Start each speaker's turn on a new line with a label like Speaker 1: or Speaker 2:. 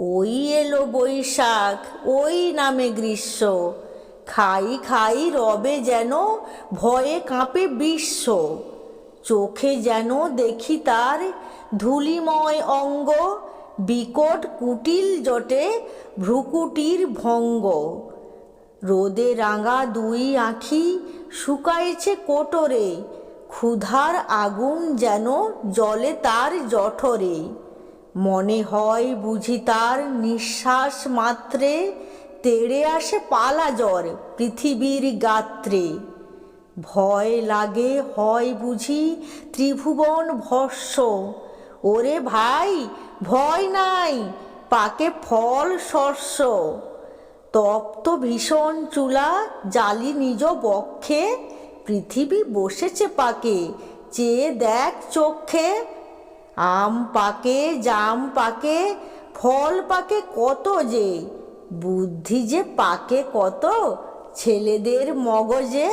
Speaker 1: ওই এলো বৈশাখ, ওই নামে গ্রীষ্ম। খাই খাই রবে যেন, ভয়ে কাঁপে বিশ্ব। চোখে যেন দেখি তার ধুলিময় অঙ্গ, বিকট কুটিল জটে ভ্রুকুটির ভঙ্গ। রোদে রাঙা দুই আঁখি শুকাইছে কোটরে, ক্ষুধার আগুন যেন জলে তার জঠরে। মনে হয় বুঝি তার নিঃশ্বাস মাত্রে, তেড়ে আসে পালা জ্বর পৃথিবীর গাত্রে। ভয় লাগে, হয় বুঝি ত্রিভুবন ভস্য। ওরে ভাই, ভয় নাই, পাকে ফল শস্য। তপ্ত ভীষণ চুলা, জালি নিজ বক্ষে, পৃথিবী বসেছে পাকে, চেয়ে দেখ চক্ষে আম পাকে জাম পাকে ফল পাকে কত যে বুদ্ধি যে পাকে কত ছেলেদের মগজে